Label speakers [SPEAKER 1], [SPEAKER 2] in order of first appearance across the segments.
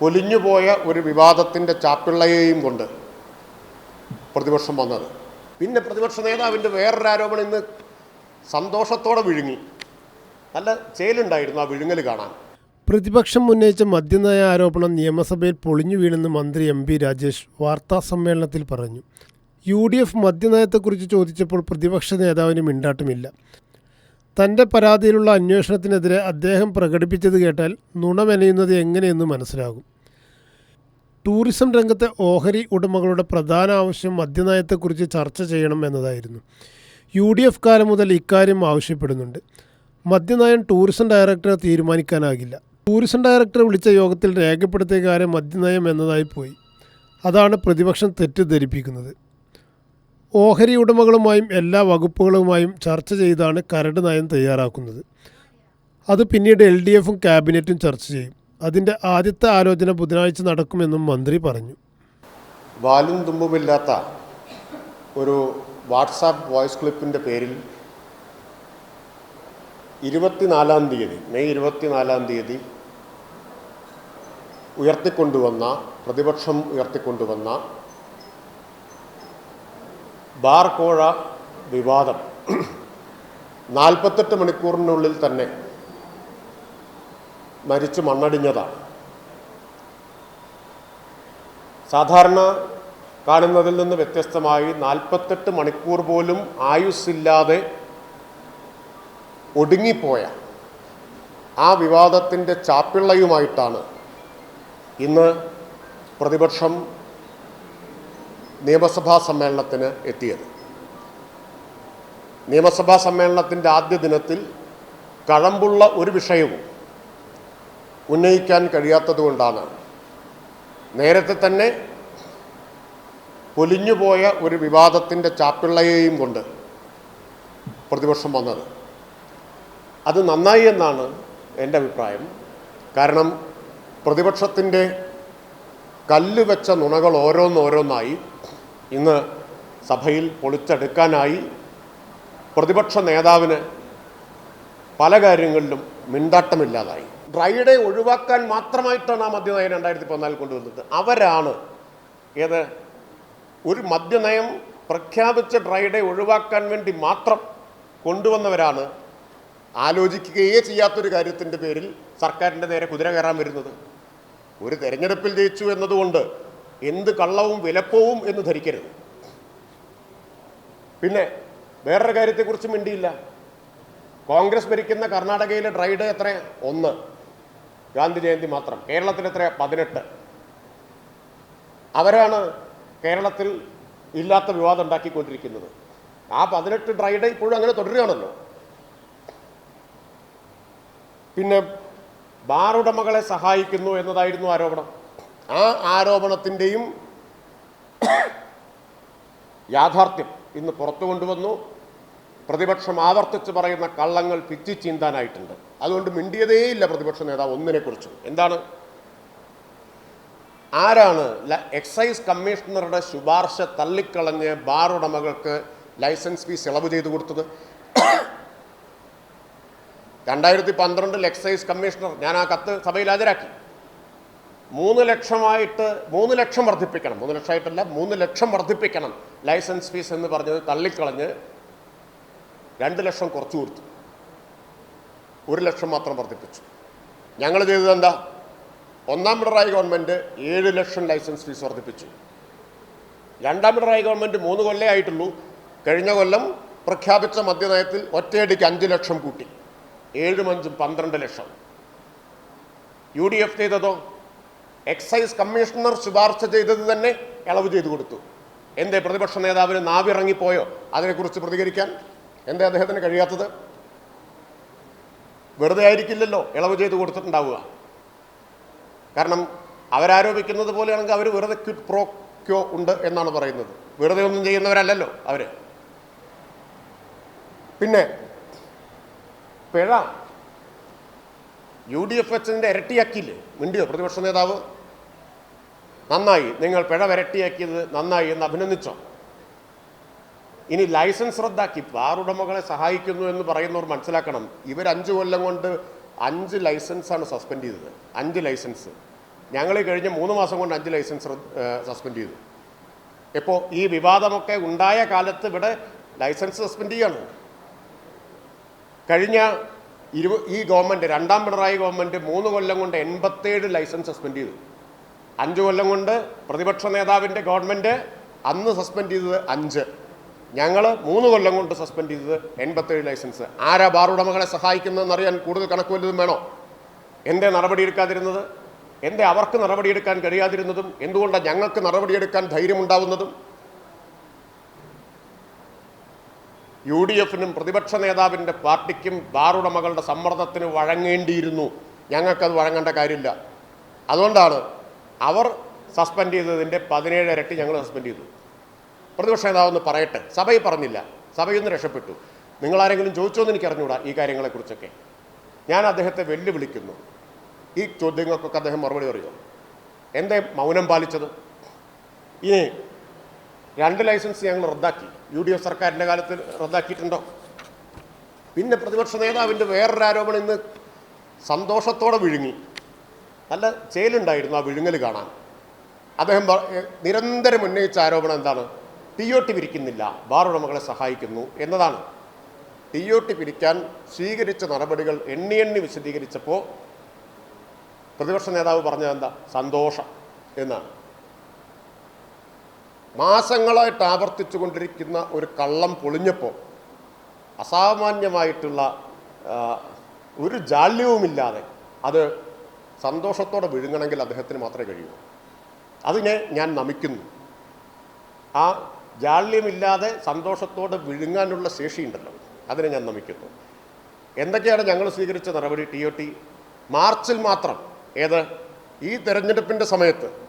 [SPEAKER 1] പൊലിഞ്ഞുപോയ ഒരു വിവാദത്തിന്റെ ചാപ്പിള്ളയെയും കൊണ്ട് പ്രതിപക്ഷം വന്നത്. പിന്നെ പ്രതിപക്ഷ നേതാവിന്റെ വേറൊരു ആരോപണം ഇന്ന് സന്തോഷത്തോടെ വിഴുങ്ങി. നല്ല ചേലുണ്ടായിരുന്നു ആ വിഴുങ്ങൽ കാണാൻ.
[SPEAKER 2] പ്രതിപക്ഷം ഉന്നയിച്ച മദ്യനയ ആരോപണം നിയമസഭയിൽ പൊളിഞ്ഞു വീണെന്ന് മന്ത്രി എം പി രാജേഷ് വാർത്താസമ്മേളനത്തിൽ പറഞ്ഞു. യു ഡി എഫ് മദ്യനയത്തെക്കുറിച്ച് ചോദിച്ചപ്പോൾ പ്രതിപക്ഷ നേതാവിന് മിണ്ടാട്ടമില്ല. തന്റെ പരാതിയിലുള്ള അന്വേഷണത്തിനെതിരെ അദ്ദേഹം പ്രകടിപ്പിച്ചത് കേട്ടാൽ നുണമെനയുന്നത് എങ്ങനെയെന്ന് മനസ്സിലാകും. ടൂറിസം രംഗത്തെ ഓഹരി ഉടമകളുടെ പ്രധാന ആവശ്യം മദ്യനയത്തെക്കുറിച്ച് ചർച്ച ചെയ്യണം എന്നതായിരുന്നു. യു ഡി എഫ് കാലം മുതൽ ഇക്കാര്യം ആവശ്യപ്പെടുന്നുണ്ട്. മദ്യനയം ടൂറിസം ഡയറക്ടറെ തീരുമാനിക്കാനാകില്ല. ടൂറിസം ഡയറക്ടറെ വിളിച്ച യോഗത്തിൽ രേഖപ്പെടുത്തിയ കാര്യം മദ്യനയം എന്നതായി പോയി. അതാണ് പ്രതിപക്ഷം തെറ്റിദ്ധരിപ്പിക്കുന്നത്. ഓഹരി ഉടമകളുമായും എല്ലാ വകുപ്പുകളുമായും ചർച്ച ചെയ്താണ് കരട് നയം തയ്യാറാക്കുന്നത്. അത് പിന്നീട് എൽ ഡി എഫും ക്യാബിനറ്റും ചർച്ച ചെയ്യും. അതിന്റെ ആദ്യത്തെ ആലോചന ബുധനാഴ്ച നടക്കുമെന്നും മന്ത്രി പറഞ്ഞു.
[SPEAKER 1] വാലും തുമ്പുമില്ലാത്ത ഒരു വാട്സാപ്പ് വോയിസ് ക്ലിപ്പിന്റെ പേരിൽ ഇരുപത്തിനാലാം തീയതി മെയ് ഇരുപത്തിനാലാം തീയതി ഉയർത്തിക്കൊണ്ടുവന്ന പ്രതിപക്ഷം ഉയർത്തിക്കൊണ്ടുവന്ന ബാർ കോഴ വിവാദം നാൽപ്പത്തെട്ട് മണിക്കൂറിനുള്ളിൽ തന്നെ മരിച്ചു മണ്ണടിഞ്ഞതാണ്. സാധാരണ കാണുന്നതിൽ നിന്ന് വ്യത്യസ്തമായി നാൽപ്പത്തെട്ട് മണിക്കൂർ പോലും ആയുസ്സില്ലാതെ ഒടുങ്ങിപ്പോയ ആ വിവാദത്തിന്റെ ചാപ്പിള്ളയുമായിട്ടാണ് ഇന്ന് പ്രതിപക്ഷം നിയമസഭാ സമ്മേളനത്തിന് എത്തിയത്. നിയമസഭാ സമ്മേളനത്തിന്റെ ആദ്യ ദിനത്തിൽ കഴമ്പുള്ള ഒരു വിഷയവും ഉന്നയിക്കാൻ കഴിയാത്തതുകൊണ്ടാണ്. നേരത്തെ തന്നെ പൊലിഞ്ഞുപോയ ഒരു വിവാദത്തിന്റെ ചാപ്പിള്ളയെയും കൊണ്ട് പ്രതിപക്ഷം വന്നത്. അത് നന്നായി എന്നാണ് എന്റെ അഭിപ്രായം. കാരണം പ്രതിപക്ഷത്തിന്റെ കല്ലുവെച്ച നുണകൾ ഓരോന്നോരോന്നായി ഇന്ന് സഭയിൽ പൊളിച്ചെടുക്കാനായി പ്രതിപക്ഷ നേതാവിന് പല കാര്യങ്ങളിലും മിണ്ടാട്ടമില്ലാതായി. ഡ്രൈഡേ ഒഴിവാക്കാൻ മാത്രമായിട്ടാണ് ആ മദ്യനയം രണ്ടായിരത്തി പതിനാലിൽ കൊണ്ടുവന്നത്. അവരാണ് ഏത്? ഒരു മദ്യനയം പ്രഖ്യാപിച്ച ഡ്രൈഡേ ഒഴിവാക്കാൻ വേണ്ടി മാത്രം കൊണ്ടുവന്നവരാണ്. ആലോചിക്കുകയേ ചെയ്യാത്തൊരു കാര്യത്തിന്റെ പേരിൽ സർക്കാരിന്റെ നേരെ കുതിര കയറാൻ വരുന്നത്. ഒരു തെരഞ്ഞെടുപ്പിൽ ജയിച്ചു എന്നതുകൊണ്ട് എന്ത് കള്ളവും വിലപ്പവും എന്ന് ധരിക്കരുത്. പിന്നെ വേറൊരു കാര്യത്തെക്കുറിച്ച് മിണ്ടിയില്ല. കോൺഗ്രസ് ഭരിക്കുന്ന കർണാടകയിലെ ഡ്രൈഡേ എത്രയാണ് ഒന്ന്. ഗാന്ധി ജയന്തി മാത്രം. കേരളത്തിൽ എത്ര പതിനെട്ട്. അവരാണ് കേരളത്തിൽ ഇല്ലാത്ത വിവാദം ഉണ്ടാക്കിക്കൊണ്ടിരിക്കുന്നത്. ആ പതിനെട്ട് ഡ്രൈഡേ ഇപ്പോഴും അങ്ങനെ തുടരുകയാണല്ലോ. പിന്നെ ബാറുടമകളെ സഹായിക്കുന്നു എന്നതായിരുന്നു ആരോപണം. ആ ആരോപണത്തിന്റെയും യാഥാർത്ഥ്യം ഇന്ന് പുറത്തു കൊണ്ടുവന്നു. പ്രതിപക്ഷം ആവർത്തിച്ച് പറയുന്ന കള്ളങ്ങൾ പിച്ചി ചീന്താനായിട്ടുണ്ട്. അതുകൊണ്ട് മിണ്ടിയതേയില്ല പ്രതിപക്ഷ നേതാവ് ഒന്നിനെക്കുറിച്ചും. എന്താണ്? ആരാണ് എക്സൈസ് കമ്മീഷണറുടെ ശുപാർശ തള്ളിക്കളഞ്ഞ് ബാർ ഉടമകൾക്ക് ലൈസൻസ് ഫീസ് ഇളവ് ചെയ്തു കൊടുത്തത്? രണ്ടായിരത്തി പന്ത്രണ്ടിൽ എക്സൈസ് കമ്മീഷണർ ഞാൻ ആ കത്ത് സഭയിൽ ഹാജരാക്കി. മൂന്ന് ലക്ഷമായിട്ട് മൂന്ന് ലക്ഷം വർദ്ധിപ്പിക്കണം. മൂന്ന് ലക്ഷമായിട്ടല്ല മൂന്ന് ലക്ഷം വർദ്ധിപ്പിക്കണം ലൈസൻസ് ഫീസ് എന്ന് പറഞ്ഞത് തള്ളിക്കളഞ്ഞ് രണ്ട് ലക്ഷം കുറച്ചു കൊടുത്തു. ഒരു ലക്ഷം മാത്രം വർദ്ധിപ്പിച്ചു. ഞങ്ങൾ ചെയ്തത് എന്താ? ഒന്നാം പിണറായി ഗവൺമെന്റ് ഏഴ് ലക്ഷം ലൈസൻസ് ഫീസ് വർദ്ധിപ്പിച്ചു. രണ്ടാം പിണറായി ഗവൺമെന്റ് മൂന്ന് കൊല്ലേ ആയിട്ടുള്ളൂ. കഴിഞ്ഞ കൊല്ലം പ്രഖ്യാപിച്ച മദ്യനയത്തിൽ ഒറ്റയടിക്ക് അഞ്ച് ലക്ഷം കൂട്ടി. ഏഴും അഞ്ചും പന്ത്രണ്ട് ലക്ഷം. യു ഡി എഫ് ചെയ്തതോ? എക്സൈസ് കമ്മീഷണർ ശുപാർശ ചെയ്തത് തന്നെ ഇളവ് ചെയ്തു കൊടുത്തു. എന്തേ പ്രതിപക്ഷ നേതാവിന് നാവിറങ്ങിപ്പോയോ? അതിനെക്കുറിച്ച് പ്രതികരിക്കാൻ? എന്തേ അദ്ദേഹത്തിന് കഴിയാത്തത്? വെറുതെ ആയിരിക്കില്ലല്ലോ ഇളവ് ചെയ്ത് കൊടുത്തിട്ടുണ്ടാവുക. കാരണം അവരാരോപിക്കുന്നത് പോലെയാണെങ്കിൽ അവർ വെറുതെ ക്വിറ്റ് പ്രോ ക്യോ ഉണ്ട് എന്നാണ് പറയുന്നത്. വെറുതെ ഒന്നും ചെയ്യുന്നവരല്ലല്ലോ അവർ പിന്നെ പിഴ. യു ഡി എഫ് എച്ചിന്റെ ഇരട്ടിയാക്കിയില്ലേ? മിണ്ടിയോ പ്രതിപക്ഷ നേതാവ്? നന്നായി. നിങ്ങൾ പിഴ വരട്ടിയാക്കിയത് നന്നായി എന്ന് അഭിനന്ദിച്ചോ? ഇനി ലൈസൻസ് റദ്ദാക്കി. ബാർ ഉടമകളെ സഹായിക്കുന്നു എന്ന് പറയുന്നവർ മനസ്സിലാക്കണം. ഇവർ അഞ്ച് കൊല്ലം കൊണ്ട് അഞ്ച് ലൈസൻസാണ് സസ്പെൻഡ് ചെയ്തത്. അഞ്ച് ലൈസൻസ്. ഞങ്ങൾ കഴിഞ്ഞ മൂന്ന് മാസം കൊണ്ട് അഞ്ച് ലൈസൻസ് സസ്പെൻഡ് ചെയ്തു. ഇപ്പോൾ ഈ വിവാദമൊക്കെ ഉണ്ടായ കാലത്ത് ഇവിടെ ലൈസൻസ് സസ്പെൻഡ് ചെയ്യാണ്. കഴിഞ്ഞ ഇരുപ ഈ ഗവൺമെന്റ് രണ്ടാം പിണറായി ഗവൺമെന്റ് മൂന്ന് കൊല്ലം കൊണ്ട് എൺപത്തേഴ് ലൈസൻസ് സസ്പെൻഡ് ചെയ്തു. അഞ്ച് കൊല്ലം കൊണ്ട് പ്രതിപക്ഷ നേതാവിന്റെ ഗവൺമെന്റ് അന്ന് സസ്പെൻഡ് ചെയ്തത് അഞ്ച്. ഞങ്ങൾ മൂന്ന് കൊല്ലം കൊണ്ട് സസ്പെൻഡ് ചെയ്തത് എൺപത്തേഴ് ലൈസൻസ് ആരാ ബാർ ഉടമകളെ സഹായിക്കുന്നതെന്ന് അറിയാൻ കൂടുതൽ കണക്ക് വല്ലതും വേണോ? എന്തേ നടപടിയെടുക്കാതിരുന്നത് എന്തേ അവർക്ക് നടപടിയെടുക്കാൻ കഴിയാതിരുന്നതും? എന്തുകൊണ്ടാണ് ഞങ്ങൾക്ക് നടപടിയെടുക്കാൻ ധൈര്യമുണ്ടാവുന്നതും? യു ഡി എഫിനും പ്രതിപക്ഷ നേതാവിന്റെ പാർട്ടിക്കും ബാറുടമകളുടെ സമ്മർദ്ദത്തിന് വഴങ്ങേണ്ടിയിരുന്നു. ഞങ്ങൾക്കത് വഴങ്ങേണ്ട കാര്യമില്ല. അതുകൊണ്ടാണ് അവർ സസ്പെൻഡ് ചെയ്തതിന്റെ പതിനേഴ് ഇരട്ടി ഞങ്ങൾ സസ്പെൻഡ് ചെയ്തു. പ്രതിപക്ഷ നേതാവെന്ന് പറയട്ടെ. സഭയിൽ പറഞ്ഞില്ല. സഭയിൽ നിന്ന് രക്ഷപ്പെട്ടു. നിങ്ങളാരെങ്കിലും ചോദിച്ചോന്ന് എനിക്ക് അറിഞ്ഞുകൂടാ ഈ കാര്യങ്ങളെക്കുറിച്ചൊക്കെ. ഞാൻ അദ്ദേഹത്തെ വെല്ലുവിളിക്കുന്നു. ഈ ചോദ്യങ്ങൾക്കൊക്കെ അദ്ദേഹം മറുപടി പറയുമോ എന്തേ മൗനം പാലിച്ചത്? ഇനി രണ്ട് ലൈസൻസ് ഞങ്ങൾ റദ്ദാക്കി. യു ഡി എഫ് സർക്കാരിന്റെ കാലത്ത് റദ്ദാക്കിയിട്ടുണ്ടോ? പിന്നെ പ്രതിപക്ഷ നേതാവിന്റെ വേറൊരു ആരോപണം ഇന്ന് സന്തോഷത്തോടെ വിഴുങ്ങി. നല്ല ചേലുണ്ടായിരുന്നു ആ വിഴുങ്ങൽ കാണാൻ. അദ്ദേഹം നിരന്തരം ഉന്നയിച്ച ആരോപണം എന്താണ്? ടി ഒ ടി പിരിക്കുന്നില്ല ബാർ ഉടമകളെ സഹായിക്കുന്നു എന്നതാണ്. ടി ഒ ടി പിരിക്കാൻ സ്വീകരിച്ച നടപടികൾ എണ്ണി എണ്ണി വിശദീകരിച്ചപ്പോൾ പ്രതിപക്ഷ നേതാവ് പറഞ്ഞത് എന്താ? സന്തോഷം എന്നാണ്. മാസങ്ങളായിട്ട് ആവർത്തിച്ചു കൊണ്ടിരിക്കുന്ന ഒരു കള്ളം പൊളിഞ്ഞപ്പോൾ അസാമാന്യമായിട്ടുള്ള ഒരു ജാള്യവുമില്ലാതെ അത് സന്തോഷത്തോടെ വിഴുങ്ങണമെങ്കിൽ അദ്ദേഹത്തിന് മാത്രമേ കഴിയൂ. അതിനെ ഞാൻ നമിക്കുന്നു. ആ ജാള്യമില്ലാതെ സന്തോഷത്തോടെ വിഴുങ്ങാനുള്ള ശേഷിയുണ്ടല്ലോ. അതിനെ ഞാൻ നമിക്കുന്നു. എന്തൊക്കെയാണ് ഞങ്ങൾ സ്വീകരിച്ച നടപടി ടി ഒ ടി? മാർച്ചിൽ മാത്രം. ഏത്? ഈ തെരഞ്ഞെടുപ്പിന്റെ സമയത്ത്.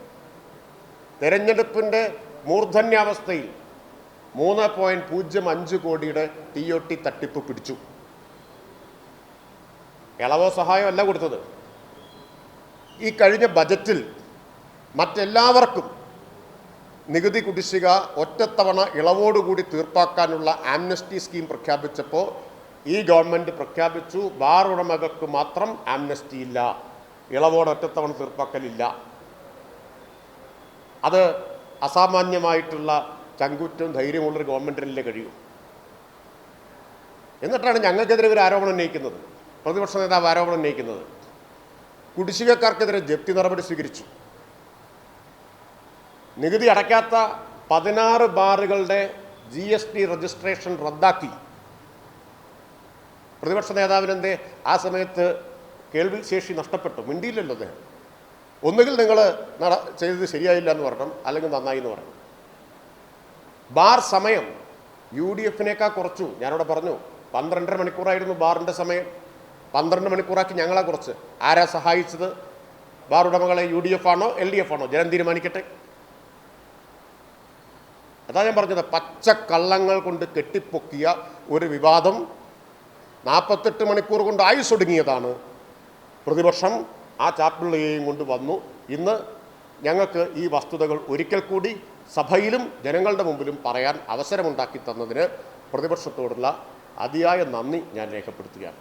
[SPEAKER 1] തെരഞ്ഞെടുപ്പിന്റെ മൂർധന്യാവസ്ഥയിൽ മൂന്ന് പോയിന്റ് പൂജ്യം അഞ്ച് കോടിയുടെ ടി ഒ ടി തട്ടിപ്പ് പിടിച്ചു. ഇളവോ സഹായമോ അല്ല കൊടുത്തത്. ഈ കഴിഞ്ഞ ബജറ്റിൽ മറ്റെല്ലാവർക്കും നികുതി കുടിശ്ശിക ഒറ്റത്തവണ ഇളവോടുകൂടി തീർപ്പാക്കാനുള്ള ആംനസ്റ്റി സ്കീം പ്രഖ്യാപിച്ചപ്പോൾ ഈ ഗവൺമെന്റ് പ്രഖ്യാപിച്ചു ബാർ ഉടമകൾക്ക് മാത്രം ആംനസ്റ്റി ഇല്ല ഇളവോട് ഒറ്റത്തവണ തീർപ്പാക്കലില്ല. അത് അസാമാന്യമായിട്ടുള്ള ചങ്കുറ്റവും ധൈര്യമുള്ളൊരു ഗവൺമെന്റിനല്ലേ കഴിയൂ? എന്നിട്ടാണ് ഞങ്ങൾക്കെതിരെ ഒരു ആരോപണം ഉന്നയിക്കുന്നത്. പ്രതിപക്ഷ നേതാവ് ആരോപണം ഉന്നയിക്കുന്നത്. കുടിശ്ശികക്കാർക്കെതിരെ ജപ്തി നടപടി സ്വീകരിച്ചു. നികുതി അടയ്ക്കാത്ത പതിനാറ് ബാറുകളുടെ ജി എസ് ടി രജിസ്ട്രേഷൻ റദ്ദാക്കി. പ്രതിപക്ഷ നേതാവിനെന്തേ ആ സമയത്ത് കേൾവി ശേഷി നഷ്ടപ്പെട്ടു. മിണ്ടിയില്ലല്ലോ അദ്ദേഹം. ഒന്നുകിൽ നിങ്ങൾ നട ചെയ്തത് ശരിയായില്ല എന്ന് പറയണം അല്ലെങ്കിൽ നന്നായി എന്ന് പറയണം. ബാർ സമയം യു ഡി എഫിനേക്കാൾ കുറച്ചു. ഞാനിവിടെ പറഞ്ഞു പന്ത്രണ്ടര മണിക്കൂറായിരുന്നു ബാറിന്റെ സമയം. പന്ത്രണ്ട് മണിക്കൂറാക്കി ഞങ്ങളെ കുറച്ച്. ആരാ സഹായിച്ചത്? ബാർ ഉടമകളെ യു ഡി എഫ് ആണോ എൽ ഡി എഫ് ആണോ? ജനം തീരുമാനിക്കട്ടെ. അതാ ഞാൻ പറഞ്ഞത് പച്ചക്കള്ളങ്ങൾ കൊണ്ട് കെട്ടിപ്പൊക്കിയ ഒരു വിവാദം നാൽപ്പത്തെട്ട് മണിക്കൂർ കൊണ്ട് ആയുസൊടുങ്ങിയതാണ് പ്രതിപക്ഷം ആ ചാപ്പിള്ളയെയും കൊണ്ട് വന്നു. ഇന്ന് ഞങ്ങൾക്ക് ഈ വസ്തുതകൾ ഒരിക്കൽ കൂടി സഭയിലും ജനങ്ങളുടെ മുമ്പിലും പറയാൻ അവസരമുണ്ടാക്കി തന്നതിന് പ്രതിപക്ഷത്തോടുള്ള അതിയായ നന്ദി ഞാൻ രേഖപ്പെടുത്തുകയാണ്.